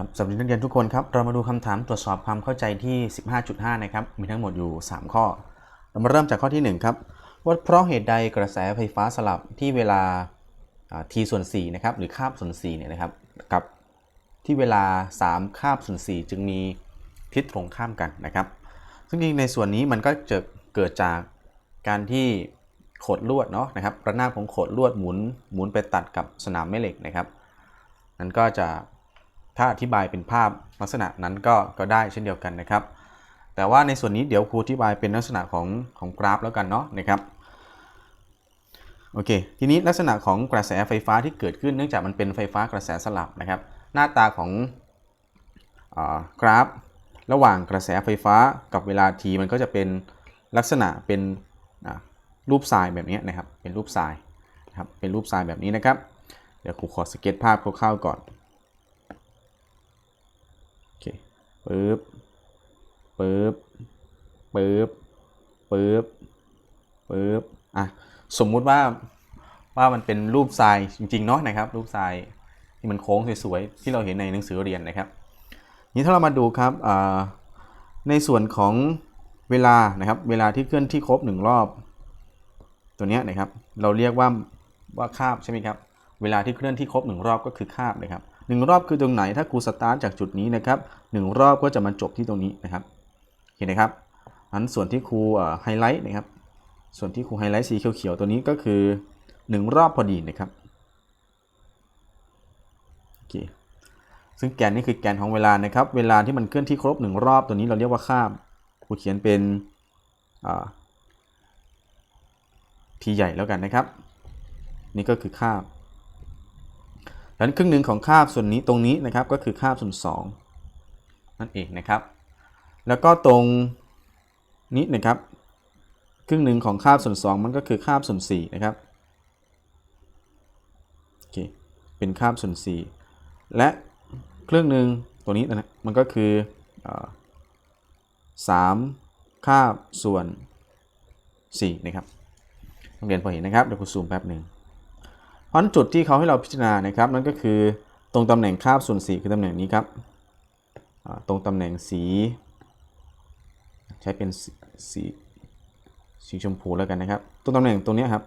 ครับสวัสดีนักเรียนทุกคนครับ เรามาดูคำถามตรวจสอบความเข้าใจที่ 15.5 นะครับ มีทั้งหมดอยู่ 3 ข้อ เรามาเริ่มจากข้อที่ 1 ครับ ว่าเพราะเหตุใดกระแสไฟฟ้าสลับที่เวลา t ส่วน4นะครับ หรือคาบส่วน4เนี่ยนะครับ กับที่เวลา 3 คาบส่วน4จึงมีทิศตรงข้ามกันนะครับ ซึ่งจริงในส่วนนี้มันก็จะเกิดจากการที่โขดลวดเนาะนะครับ ระนาบของโขดลวดหมุนหมุนไปตัดกับสนามแม่เหล็กนะครับ นั้นก็จะ ถ้าอธิบายเป็นภาพลักษณะนั้นก็ก็ได้เช่นเดียวกันนะครับ แต่ว่าในส่วนนี้เดี๋ยวครูอธิบายเป็นลักษณะของของกราฟแล้วกันเนาะนะครับโอเค ทีนี้ลักษณะของกระแสไฟฟ้าที่เกิดขึ้นเนื่องจากมันเป็นไฟฟ้ากระแสสลับนะครับ หน้าตาของอกราฟ ระหว่างกระแสไฟฟ้ากับเวลา t มันก็จะเป็นลักษณะเป็นรูปทรายแบบนี้นะครับ เป็นรูปทรายนะครับเป็นรูปทรายแบบนี้นะครับ เดี๋ยวครูขอสเก็ตภาพคร่าวๆก่อน โอเค ปึ๊บปึ๊บปึ๊บปึ๊บปึ๊บอะสมมุติว่าว่ามันเป็นรูปทรายจริงๆเนาะนะครับ รูปทรายที่มันโค้งสวยๆที่เราเห็นในหนังสือเรียนนะครับนี้ถ้าเรามาดูครับอ่าในส่วนของเวลานะครับเวลาที่เคลื่อนที่ครบหนึ่งรอบ ตัวเนี้ยนะครับ เราเรียกว่าว่าคาบใช่ไหมครับเวลาที่เคลื่อนที่ครบหนึ่งรอบก็คือคาบนะครับ หนึ่งรอบคือตรงไหนถ้าครูสตาร์ทจากจุดนี้นะครับหนึ่งรอบก็จะมาจบที่ตรงนี้นะครับเห็นไหมครับอันส่วนที่ครูไฮไลท์นะครับ ส่วนที่ครูไฮไลท์สีเขียวๆตัวนี้ก็คือหนึ่งรอบพอดีนะครับโอเคซึ่งแกนนี้คือแกนของเวลานะครับ เวลาที่มันเคลื่อนที่ครบหนึ่งรอบตัวนี้เราเรียกว่าคาบครูเขียนเป็นทีใหญ่แล้วกันนะครับ นี่ก็คือคาบ ดังนั้นครึ่งหนึ่งของคาบส่วนนี้ตรงนี้นะครับก็คือคาบส่วน2นั่นเองนะครับ แล้วก็ตรงนี้นะครับ ครึ่งหนึ่งของคาบส่วน 2 มันก็คือคาบส่วน4นะครับโอเคเป็นคาบส่วน 4 และครึ่งหนึ่งตัวนี้นะมันก็คือสามคาบส่วน4นะครับนักเรียนพอเห็นนะครับเดี๋ยวครูซูมแป๊บหนึ่ง เพราะฉะนั้นจุดที่เขาให้เราพิจารณานะครับนั่นก็คือตรงตำแหน่งคาบส่วน4คือตำแหน่งนี้ครับตรงตำแหน่งสี ใช้เป็นสีสีชมพูแล้วกันนะครับ ตรงตำแหน่งตรงนี้ครับ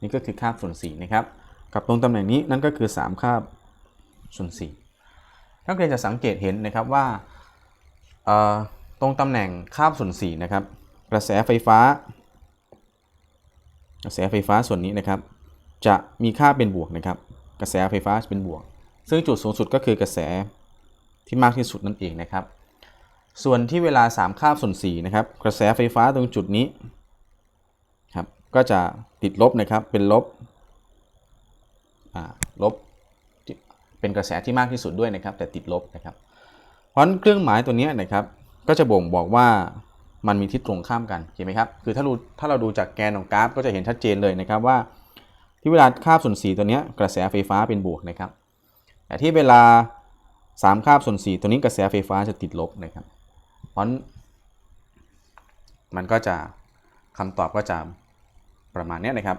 นี่ก็คือคาบส่วน4นะครับ กับตรงตำแหน่งนี้นั่นก็คือ 3 คาบส่วน4นักเรียนจะสังเกตเห็นนะครับว่าตรงตำแหน่งคาบส่วน4นะครับ กระแสไฟฟ้า กระแสไฟฟ้าส่วนนี้นะครับ จะมีค่าเป็นบวกนะครับ กระแสไฟฟ้าเป็นบวก ซึ่งจุดสูงสุดก็คือกระแสที่มากที่สุดนั่นเองนะครับ ส่วนที่เวลา 3คาบส่วน4นะครับ กระแสไฟฟ้าตรงจุดนี้ครับ ก็จะติดลบนะครับ เป็นลบลบที่เป็นกระแสที่มากที่สุดด้วยนะครับ แต่ติดลบนะครับ เพราะฉะนั้นเครื่องหมายตัวเนี้ยนะครับ ก็จะบ่งบอกว่ามันมีทิศตรงข้ามกัน เห็นไหมครับ คือถ้าเราถ้าเราดูจากแกนของกราฟ ก็จะเห็นชัดเจนเลยนะครับว่า ที่เวลาคาบส่วน 4 ตัวนี้กระแสไฟฟ้าเป็นบวกนะครับ แต่ที่เวลา 3คาบส่วน 4 ตัวนี้กระแสไฟฟ้าจะติดลบนะครับ เพราะนั้นมันก็จะคำตอบก็จะประมาณนี้นะครับ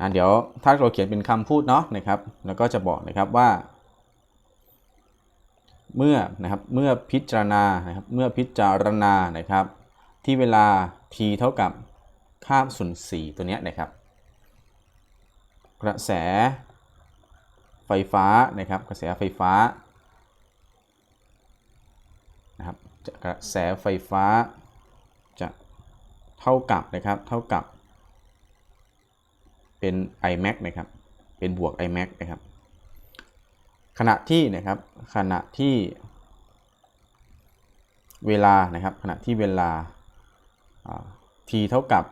อะเดี๋ยวถ้าเราเขียนเป็นคำพูดเนาะนะครับ แล้วก็จะบอกนะครับว่า เมื่อนะครับเมื่อพิจารณานะครับเมื่อพิจารณานะครับ ที่เวลา t เท่ากับคาบส่วน4ตัวนี้นะครับ กระแสไฟฟ้านะครับ กระแสไฟฟ้านะครับจะกระแสไฟฟ้าจะเท่ากับนะครับเท่ากับ เป็น imax นะครับเป็นบวก imax นะครับขณะที่นะครับขณะที่เวลานะครับขณะที่เวลา t เท่ากับ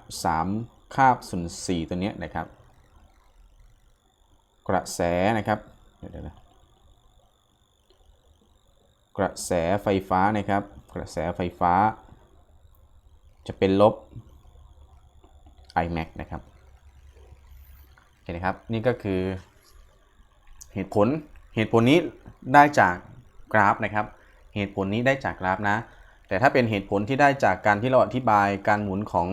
3 คาบส่วน4ตัวเนี้ยนะครับ กระแสนะครับเดี๋ยวนะกระแสไฟฟ้านะครับ กระแสไฟฟ้า จะเป็นลบ imax นะครับเห็นไหมครับ นี่ก็คือเหตุผลเหตุผลนี้ได้จากกราฟนะครับ เหตุผลนี้ได้จากกราฟนะ แต่ถ้าเป็นเหตุผลที่ได้จากการที่เราอธิบายการหมุนของ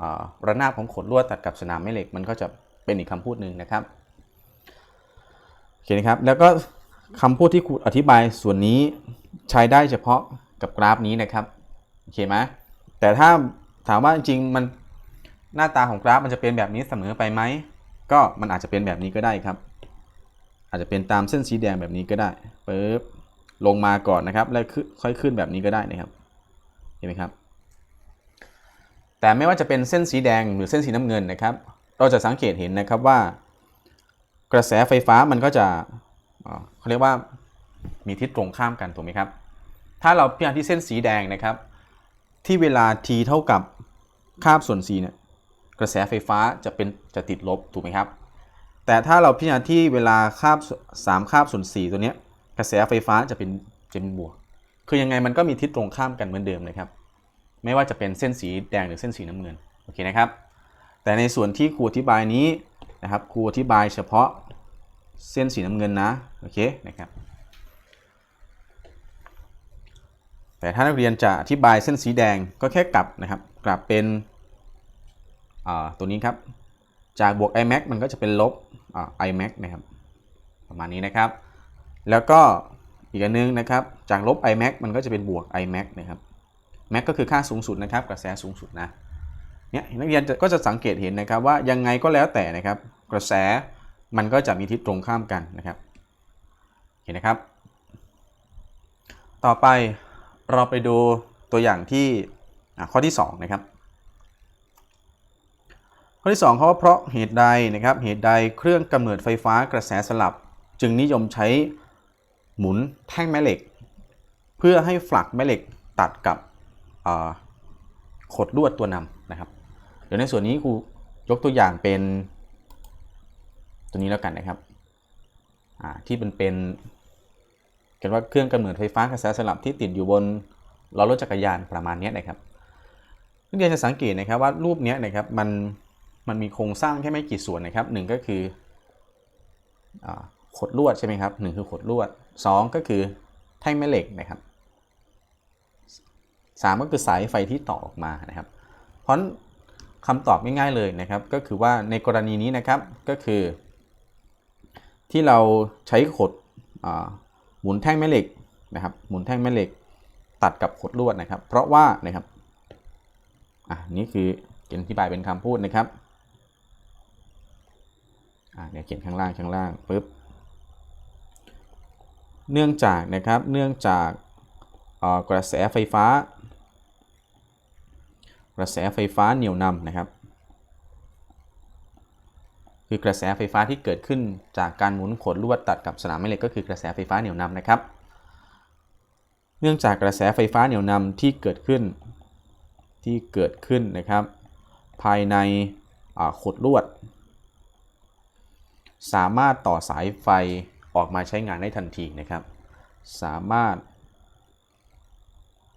อระนาบของขดลวดตัดกับสนามแม่เหล็ก มันก็จะเป็นอีกคำพูดหนึ่งนะครับ เคนะครับ แล้วก็คำพูดที่ครูอธิบายส่วนนี้ใช้ได้เฉพาะกับกราฟนี้นะครับ โอเคไหมแต่ถ้าถามว่าจริงๆมันหน้าตาของกราฟมันจะเป็นแบบนี้เสมอไปไหม ก็มันอาจจะเป็นแบบนี้ก็ได้ครับ อาจจะเป็นตามเส้นสีแดงแบบนี้ก็ได้ปึ๊บลงมาก่อนนะครับ แล้วค่อยขึ้นแบบนี้ก็ได้นะครับ เห็นไหมครับ แต่ไม่ว่าจะเป็นเส้นสีแดงหรือเส้นสีน้ำเงินนะครับ เราจะสังเกตเห็นนะครับว่า กระแสไฟฟ้ามันก็จะเขาเรียกว่ามีทิศตรงข้ามกันถูกไหมครับ ถ้าเราพิจารณาที่เส้นสีแดงนะครับ ที่เวลา t เท่ากับคาบส่วน c เนี่ยกระแสไฟฟ้าจะเป็นจะติดลบถูกไหมครับ แต่ถ้าเราพิจารณาที่เวลาคาบ3คาบส่วน 4 ตัวเนี้ยกระแสไฟฟ้าจะเป็นจะเป็นบวก คือยังไงมันก็มีทิศตรงข้ามกันเหมือนเดิมเลยครับไม่ว่าจะเป็นเส้นสีแดงหรือเส้นสีน้ำเงินโอเคนะครับ แต่ในส่วนที่ครูอธิบายนี้ นะครับครูอธิบายเฉพาะเส้นสีน้ำเงินนะโอเคนะครับแต่ถ้านักเรียนจะอธิบายเส้นสีแดงก็แค่กลับนะครับ กลับเป็นตัวนี้ครับ จากบวก imax มันก็จะเป็นลบอ่า imax นะครับ ประมาณนี้นะครับ แล้วก็อีกอันนึงนะครับ จากลบ imax มันก็จะเป็นบวก imax นะครับ max ก็คือค่าสูงสุดนะครับ กระแสสูงสุดนะ เนี่ยนักเรียนก็จะสังเกตเห็นนะครับว่ายังไงก็แล้วแต่นะครับ กระแสมันก็จะมีทิศตรงข้ามกันนะครับเห็นนะครับ ต่อไปเราไปดูตัวอย่างที่ข้อที่2นะครับข้อที่2เขาว่าเพราะเหตุใดนะครับเหตุใดเครื่องกำเนิดไฟฟ้ากระแสสลับ จึงนิยมใช้หมุนแท่งแม่เหล็ก เพื่อให้ฝักแม่เหล็กตัดกับขดลวดตัวนำนะครับ เดี๋ยวในส่วนนี้ครูยกตัวอย่างเป็นตัวนี้แล้วกันนะครับที่เป็นเป็นกันว่าเครื่องกำเนิดไฟฟ้ากระแสสลับที่ติดอยู่บนล้อรถจักรยานประมาณนี้นะครับนักเรียนจะสังเกตนะครับว่ารูปนี้นะครับมันมันมีโครงสร้างแค่ไม่กี่ส่วนนะครับหนึ่งก็คืออขดลวดใช่ไหมครับหนึ่งคือขดลวดสองก็คือแท่งแม่เหล็กนะครับสามก็คือสายไฟที่ต่อออกมานะครับ เพราะ คำตอบง่ายๆเลยนะครับ ก็คือว่าในกรณีนี้นะครับก็คือ ที่เราใช้ขดหมุนแท่งแม่เหล็กนะครับ หมุนแท่งแม่เหล็กตัดกับขดลวดนะครับ เพราะว่านะครับอะนี่คือเขียนอธิบายเป็นคำพูดนะครับอะเดี๋ยวเขียนข้างล่างข้างล่างปุ๊บเนื่องจากนะครับเนื่องจากกระแสไฟฟ้า กระแสไฟฟ้าเหนี่ยวนำนะครับ คือกระแสไฟฟ้าที่เกิดขึ้นจากการหมุนขดลวดตัดกับสนามแม่เหล็กก็คือกระแสไฟฟ้าเหนี่ยวนำนะครับ เนื่องจากกระแสไฟฟ้าเหนี่ยวนำที่เกิดขึ้นที่เกิดขึ้นนะครับ ภายในขดลวด สามารถต่อสายไฟออกมาใช้งานได้ทันทีนะครับ สามารถ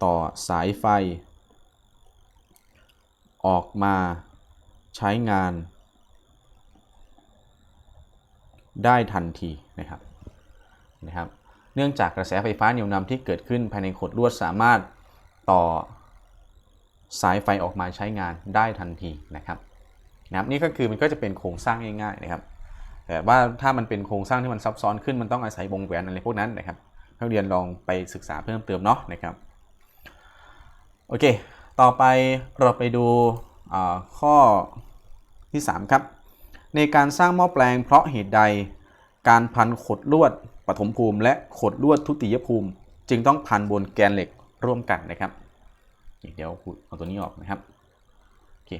ต่อสายไฟ ออกมาใช้งาน ได้ทันทีนะครับนะครับ เนื่องจากกระแสไฟฟ้าเหนี่ยวนำที่เกิดขึ้นภายในขดลวดสามารถต่อสายไฟออกมาใช้งานได้ทันทีนะครับนะครับนี่ก็คือมันก็จะเป็นโครงสร้างง่ายๆนะครับแต่ว่าถ้ามันเป็นโครงสร้างที่มันซับซ้อนขึ้นมันต้องอาศัยวงแหวนอะไรพวกนั้นนะครับนักเรียนลองไปศึกษาเพิ่มเติมเนาะนะครับโอเค ต่อไปเราไปดูข้อที่ 3 ครับ ในการสร้างหม้อแปลงเพราะเหตุใด การพันขดลวดปฐมภูมิ และขดลวดทุติยภูมิ จึงต้องพันบนแกนเหล็กร่วมกันนะครับ เดี๋ยวเอาตัวนี้ออกนะครับโอเค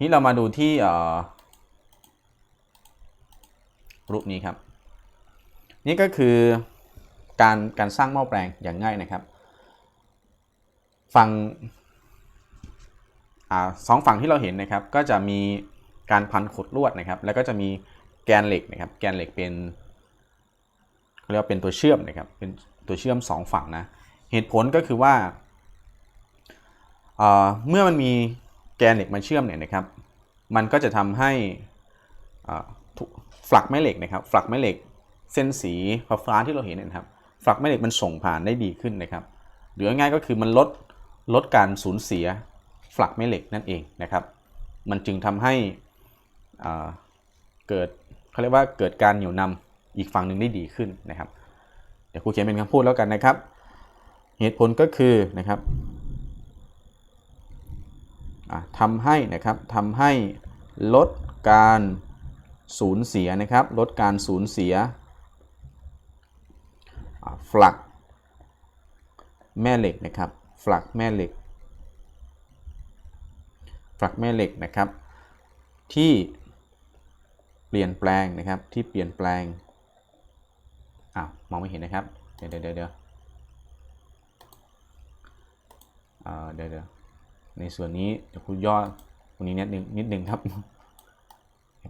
นี่เรามาดูที่รูปนี้ครับ นี่ก็คือการการสร้างหม้อแปลงอย่างง่ายนะครับฝั่ง สองฝั่งที่เราเห็นนะครับก็จะมีการพันขดลวดนะครับ แล้วก็จะมีแกนเหล็กนะครับ แกนเหล็กเป็นเรียกว่าเป็นตัวเชื่อมนะครับ เป็นตัวเชื่อมสองฝั่งนะ เหตุผลก็คือว่าเมื่อมันมีแกนเหล็กมาเชื่อมเนี่ยนะครับ มันก็จะทำให้ฝักแม่เหล็กนะครับ ฝักแม่เหล็กเส้นสีฟ้าที่เราเห็นเนะครับ ฝักแม่เหล็กมันส่งผ่านได้ดีขึ้นนะครับ หรือง่ายก็คือมันลดลดการสูญเสีย ฝักแม่เหล็กนั่นเองนะครับ มันจึงทำให้เกิดเขาเรียกว่าเกิดการเหนี่ยวนำอีกฝั่งหนึ่งได้ดีขึ้นนะครับ เดี๋ยวครูเขียนเป็นคำพูดแล้วกันนะครับ เหตุผลก็คือนะครับทำให้นะครับทำให้ลดการสูญเสียนะครับ ลดการสูญเสียอะฟลักแม่เหล็กนะครับฟลักแม่เหล็ก ฟลักแม่เหล็กนะครับ ที่เปลี่ยนแปลงนะครับที่เปลี่ยนแปลงอ้าวมองไม่เห็นนะครับ เดี๋ยวเดี๋ยวเดี๋ยวเดี๋ยวเดี๋ยวในส่วนนี้เดี๋ยวคุณย่อตรงนี้นิดนึงนิดนึงครับ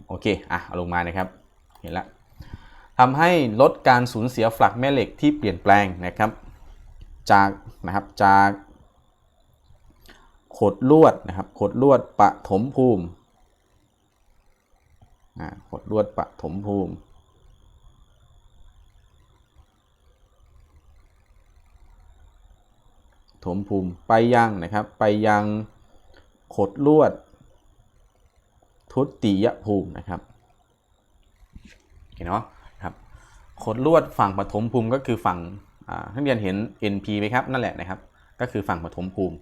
โอเคอะเอาลงมานะครับเห็นละทำให้ลดการสูญเสียฟลักแม่เหล็กที่เปลี่ยนแปลงนะครับ จากนะครับจาก ขดลวดนะครับขดลวดปฐมภูมิขดลวดปฐมภูมิ ถมภูมิไปยังนะครับ ไปยังขดลวด ทุติยภูมินะครับเห็นเนาะครับขดลวดฝั่งปฐมภูมิก็คือฝั่งอ่านักเรียนเห็น NP ไหมครับ นั่นแหละนะครับ ก็คือฝั่งปฐมภูมิ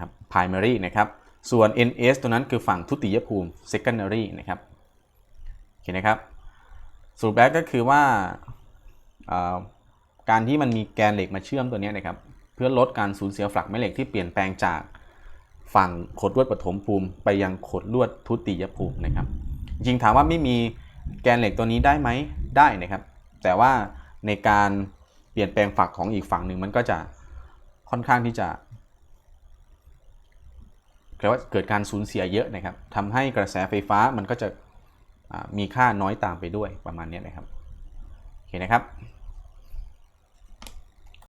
ครับ primary นะครับ ส่วน NS ตัวนั้นคือฝั่งทุติยภูมิ secondary นะครับโอเคนะครับสรุปแล้วก็คือว่าาการที่มันมีแกนเหล็กมาเชื่อมตัวนี้นะครับ เพื่อลดการสูญเสียฟลักแม่เหล็กที่เปลี่ยนแปลงจากฝั่งขดลวดปฐมภูมิ ไปยังขดลวดทุติยภูมินะครับ จริงถามว่าไม่มีแกนเหล็กตัวนี้ได้ไหมได้นะครับ แต่ว่าในการเปลี่ยนแปลงฝักของอีกฝั่งหนึ่งมันก็จะค่อนข้างที่จะ เรียกว่าเกิดการสูญเสียเยอะนะครับทำให้กระแสไฟฟ้ามันก็จะมีค่าน้อยตามไปด้วยประมาณนี้นะครับ โอเคนะครับ